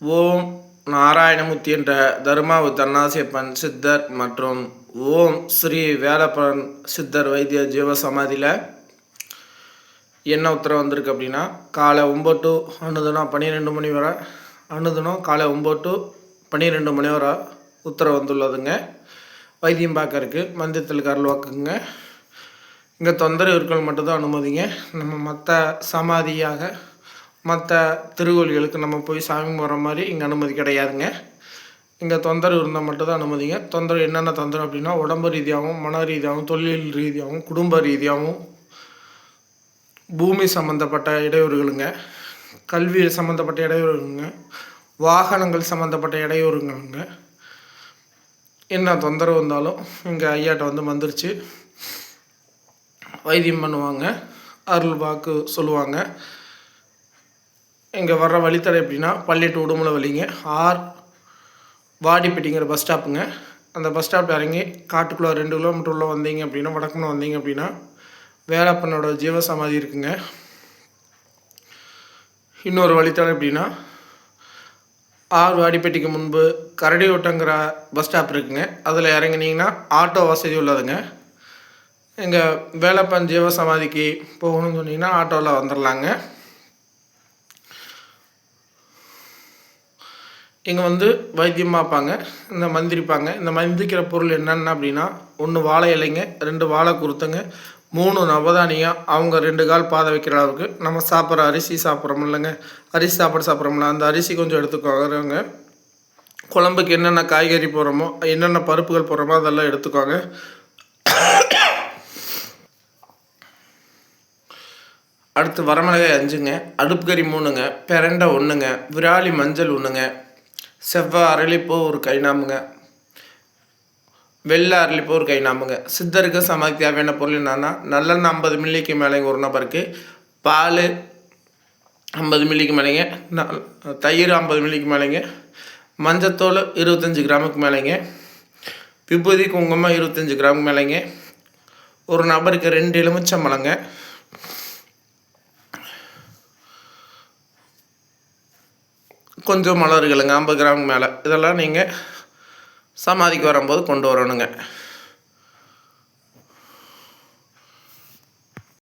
ஓம் நாராயணமூர்த்தி என்ற தர்மாவு தன்னாசியப்பன் சித்தர் மற்றும் ஓம் ஸ்ரீ வேலப்பன் சித்தர் வைத்திய ஜீவ சமாதியில் என்ன உத்தரவு வந்திருக்கு அப்படின்னா காலை ஒம்பது டு அனுதினம் பன்னிரெண்டு மணி வரை அனுதினம் காலை ஒம்பது டு பன்னிரெண்டு மணி வரை உத்தரவு வந்துள்ளதுங்க. வைத்தியம் பார்க்கறக்கு மந்தியத்தில் கரல் வாக்குங்க. இங்கே தொந்தரவு இருக்கல் மட்டும்தான் அனுமதிங்க. நம்ம மற்ற சமாதியாக மற்ற திருக்கோயில்களுக்கு நம்ம போய் சாமி கும்பிட்ற மாதிரி இங்கே அனுமதி கிடையாதுங்க. இங்கே தொந்தரவு இருந்தால் மட்டும்தான் அனுமதிங்க. தொந்தரவு என்னென்ன தொந்தரவு அப்படின்னா உடம்பு ரீதியாகவும் மன ரீதியாகவும் தொழில் ரீதியாகவும் குடும்ப ரீதியாகவும் பூமி சம்மந்தப்பட்ட இடையூறுகளுங்க. கல்வி சம்மந்தப்பட்ட இடையூறுங்க வாகனங்கள் சம்மந்தப்பட்ட இடையூறுங்களுங்க என்ன தொந்தரவு இருந்தாலும் இங்கே ஐயாட்ட வந்து வந்துருச்சு வைத்தியம் பண்ணுவாங்க. அருள் வாக்கு சொல்லுவாங்க. இங்கே வர்ற வழித்தடை எப்படின்னா பள்ளி டு உடுமலை வழிங்க. ஆர் வாடிப்பட்டிங்கிற பஸ் ஸ்டாப்புங்க அந்த பஸ் ஸ்டாப் இறங்கி காட்டுக்குள்ளே ரெண்டு கிலோமீட்டர் உள்ளே வந்தீங்க அப்படின்னா வடக்குன்னு வந்தீங்க அப்படின்னா வேலப்பனோட ஜீவசமாதி இருக்குங்க. இன்னொரு வழித்தடம் எப்படின்னா ஆர் வாடிப்பட்டிக்கு முன்பு கரடி ஓட்டங்கிற பஸ் ஸ்டாப் இருக்குங்க. அதில் இறங்கினீங்கன்னா ஆட்டோ வசதி உள்ளதுங்க. இங்கே வேலப்பன் ஜீவசமாதிக்கு போகணும்னு சொன்னீங்கன்னா ஆட்டோவில் வந்துடலாங்க இங்கே வந்து வைத்தியம் பார்ப்பாங்க இந்த மந்திரிப்பாங்க. இந்த மந்திரிக்கிற பொருள் என்னென்ன அப்படின்னா ஒன்று வாழை இலைங்க ரெண்டு வாழை குருத்தங்க மூணு நவதானியம் அவங்க ரெண்டு கால் பாதை வைக்கிற அளவுக்கு. நம்ம சாப்பிட்ற அரிசி சாப்பிட்றோம் இல்லைங்க? அரிசி சாப்பாடு சாப்பிட்றோம்ல அந்த அரிசி கொஞ்சம் எடுத்துக்கோங்க. குழம்புக்கு என்னென்ன காய்கறி போடுறோமோ என்னென்ன பருப்புகள் போடுறோமோ அதெல்லாம் எடுத்துக்கோங்க. அடுத்து வரமிளகாய் அஞ்சுங்க அடுப்புக்கறி மூணுங்க பெரண்டை ஒன்றுங்க விராலி மஞ்சள் ஒன்றுங்க செவ்வாய் அரளிப்பூ ஒரு கைநாமுங்க வெள்ளை அரளிப்பூ ஒரு கைநாமுங்க சித்தருக்கு சமைக்க தேவையான பொருள் என்னன்னா நல்லெண்ணெய் ஐம்பது மில்லிக்கு மேலேங்க ஒரு நபருக்கு பால் ஐம்பது மில்லிக்கு மேலேங்க. ந- தயிர் ஐம்பது மில்லிக்கு மேலேங்க. மஞ்சத்தூள் இருபத்தஞ்சி கிராமுக்கு மேலேங்க. விபூதி குங்குமம் இருபத்தஞ்சி கிராமுக்கு மேலேங்க. ஒரு நபருக்கு ரெண்டு எலுமிச்சம்பழங்க. கொஞ்சம் மலர்களுங்க ஐம்பது கிராம் மேலே. இதெல்லாம் நீங்கள் சமாதிக்கு வரும்போது கொண்டு வரணுங்க.